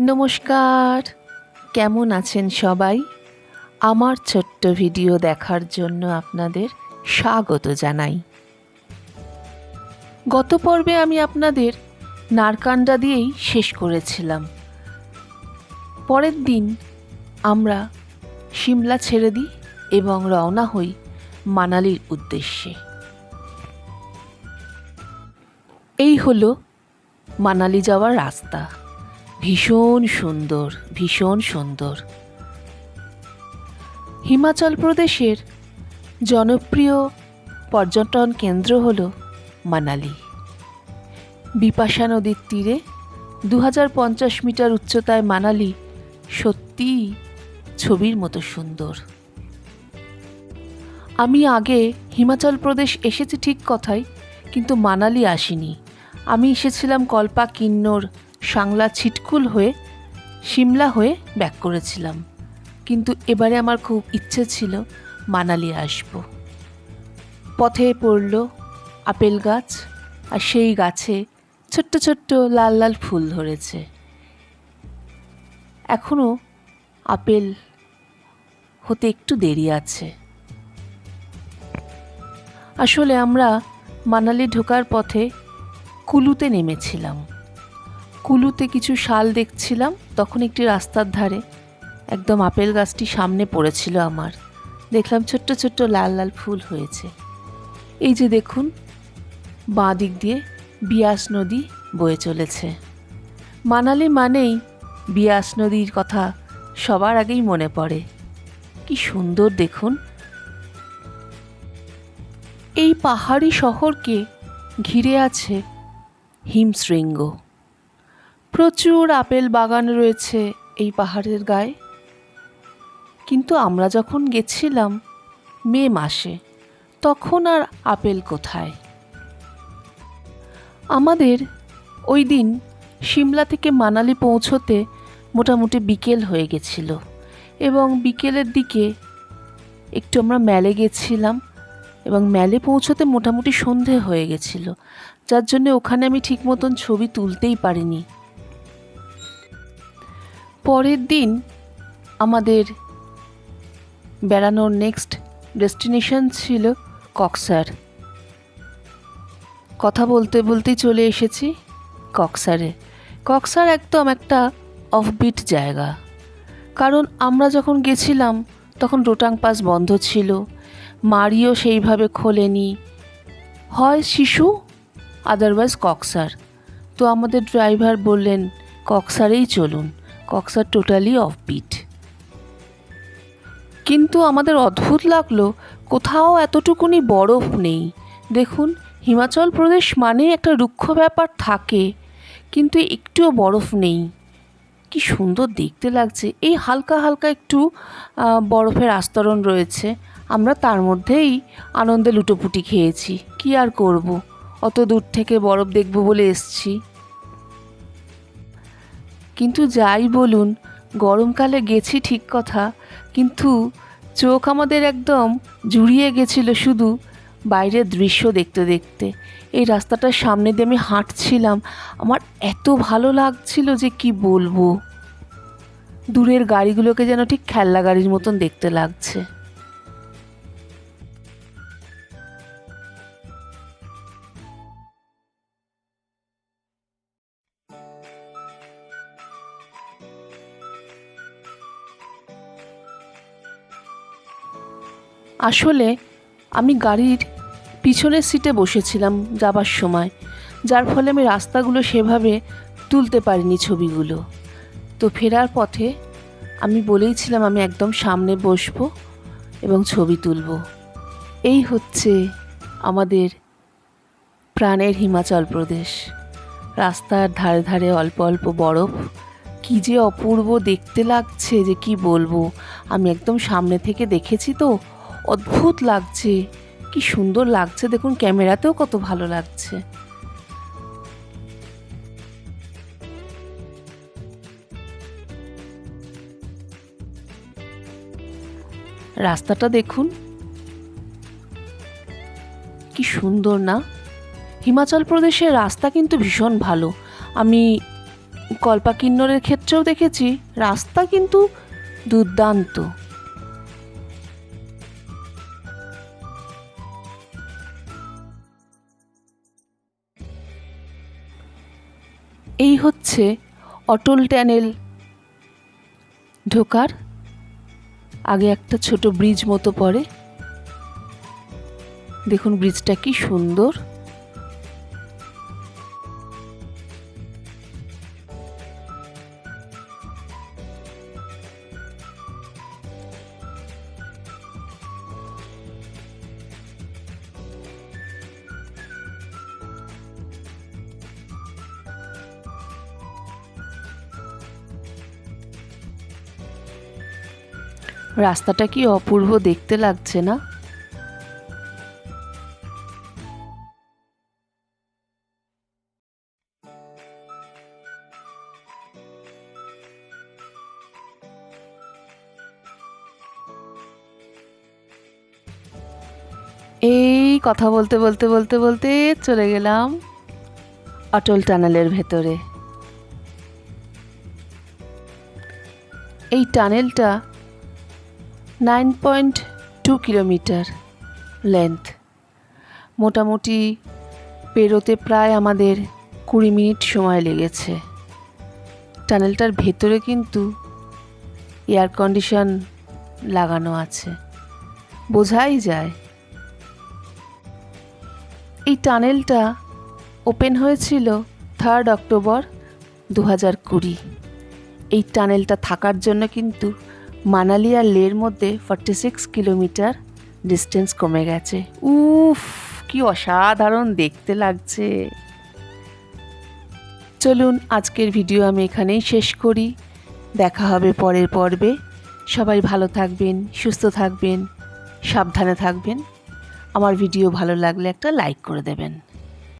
নমস্কার। কেমন আছেন সবাই? আমার ছোট্ট ভিডিও দেখার জন্য আপনাদের স্বাগত জানাই। গত পর্বে আমি আপনাদের নারকান্ডা দিয়েই শেষ করেছিলাম। পরের দিন আমরা সিমলা ছেড়ে দিই এবং রওনা হই মানালির উদ্দেশ্যে। এই হলো মানালি যাওয়ার রাস্তা। ভীষণ সুন্দর ভীষণ সুন্দর। হিমাচল প্রদেশের জনপ্রিয় পর্যটন কেন্দ্র হল মানালি। বিপাশা নদীর তীরে দু হাজার পঞ্চাশ মিটার উচ্চতায় মানালি সত্যিই ছবির মতো সুন্দর। আমি আগে হিমাচল প্রদেশ এসেছি ঠিক কথাই, কিন্তু মানালি আসিনি। আমি এসেছিলাম কল্পা কিন্নর সাংলা ছিটকুল হয়ে সিমলা হয়ে ব্যাক করেছিলাম। কিন্তু এবারে আমার খুব ইচ্ছে ছিল মানালি আসব। পথে পড়ল আপেল গাছ আর সেই গাছে ছোট্ট ছোট্ট লাল লাল ফুল ধরেছে। এখনও আপেল হতে একটু দেরি আছে। আসলে আমরা মানালি ঢোকার পথে কুলুতে নেমেছিলাম। কুলুতে কিছু শাল দেখছিলাম, তখন একটি রাস্তার ধারে একদম আপেল গাছটি সামনে পড়েছিল আমার। দেখলাম ছোট্ট ছোট্ট লাল লাল ফুল হয়েছে। এই যে দেখুন, বাঁ দিক দিয়ে বিয়াস নদী বয়ে চলেছে। মানালি মানেই বিয়াস নদীর কথা সবার আগেই মনে পড়ে। কি সুন্দর দেখুন। এই পাহাড়ি শহরকে ঘিরে আছে হিমশৃঙ্গ। প্রচুর আপেল বাগান রয়েছে এই পাহাড়ের গায়ে। কিন্তু আমরা যখন গেছিলাম মে মাসে, তখন আর আপেল কোথায়? আমাদের ওই দিন সিমলা থেকে মানালি পৌঁছতে মোটামুটি বিকেল হয়ে গেছিল এবং বিকেলের দিকে একটু আমরা ম্যালে গেছিলাম এবং ম্যালে পৌঁছতে মোটামুটি সন্ধে হয়ে গেছিল, যার জন্য ওখানে আমি ঠিক মতন ছবি তুলতেই পারিনি। পরের দিন আমাদের বেড়ানোর নেক্সট ডেস্টিনেশন ছিল কক্সার। কথা বলতে বলতেই চলে এসেছি কক্সারে। কক্সার একদম একটা অফবিট জায়গা। কারণ আমরা যখন গেছিলাম, তখন রোটাং পাস বন্ধ ছিল মারিও সেইভাবে খোলেনি। হয় শিশু আদারওয়াইজ কক্সার। তো আমাদের ড্রাইভার বললেন, কক্সারেই চলুন। কক্সার টোটালি অফবিট কিন্তু আমাদের অদ্ভুত লাগল, কোথাও এতটুকুনি বরফ নেই। দেখুন, হিমাচল প্রদেশ মানে একটা রুক্ষ ব্যাপার থাকে, কিন্তু একটুও বরফ নেই। কি সুন্দর দেখতে লাগছে। এই হালকা হালকা একটু বরফের আস্তরণ রয়েছে। আমরা তার মধ্যেই আনন্দে লুটোপুটি খেয়েছি। কি আর করব? অত দূর থেকে বরফ দেখব বলে এসছি। কিন্তু যাই বলুন, গরমকালে গেছি ঠিক কথা, কিন্তু চোখ আমাদের একদম জুড়িয়ে গেছিল শুধু বাইরের দৃশ্য দেখতে দেখতে। এই রাস্তাটার সামনে দিয়ে আমি হাঁটছিলাম, আমার এত ভালো লাগছিল যে কি বলব। দূরের গাড়িগুলোকে যেন ঠিক খেলনা গাড়ির মতন দেখতে লাগছে। আসলে আমি গাড়ির পিছনের সিটে বসেছিলাম যাবার সময়, যার ফলে আমি রাস্তাগুলো সেভাবে তুলতে পারিনি ছবিগুলো। তো ফেরার পথে আমি বলেইছিলাম আমি একদম সামনে বসবো এবং ছবি তুলব। এই হচ্ছে আমাদের প্রাণের হিমাচল প্রদেশ। রাস্তার ধারে ধারে অল্প অল্প বরফ। কি যে অপূর্ব দেখতে লাগছে যে কি বলব। আমি একদম সামনে থেকে দেখেছি তো। অদ্ভুত লাগছে। কি সুন্দর লাগছে, দেখুন ক্যামেরাতেও কত ভালো লাগছে। রাস্তাটা দেখুন। কি সুন্দর না? হিমাচল প্রদেশের রাস্তা কিন্তু ভীষণ ভালো। আমি কল্পা কিন্নরের ক্ষেত্রেও দেখেছি, রাস্তা কিন্তু দুর্দান্ত। এই হচ্ছে অটল ট্যানেল ঢোকার। আগে একটা ছোট ব্রিজ মতো পড়ে। দেখুন ব্রিজটা কি সুন্দর। রাস্তাটা কি অপূর্ব দেখতে লাগছে না? এই কথা বলতে বলতে বলতে বলতে চলে গেলাম অটল টানেলের ভেতরে। এই টানেলটা nine point two kilometre length মোটামুটি পেরোতে প্রায় আমাদের কুড়ি মিনিট সময় লেগেছে। টানেলটার ভেতরে কিন্তু এয়ার কন্ডিশন লাগানো আছে। বোঝাই যায়। এই টানেলটা ওপেন হয়েছিল থার্ড অক্টোবর দু হাজার কুড়ি। এই টানেলটা থাকার জন্য কিন্তু মানালি আর লের মধ্যে ফর্টি সিক্স কিলোমিটার ডিস্টেন্স কমে গেছে। উফ, কি অসাধারণ দেখতে লাগছে। চলুন, আজকের ভিডিও আমি এখানেই শেষ করি। দেখা হবে পরের পর্বে। সবাই ভালো থাকবেন, সুস্থ থাকবেন, সাবধানে থাকবেন। আমার ভিডিও ভালো লাগলে একটা লাইক করে দেবেন।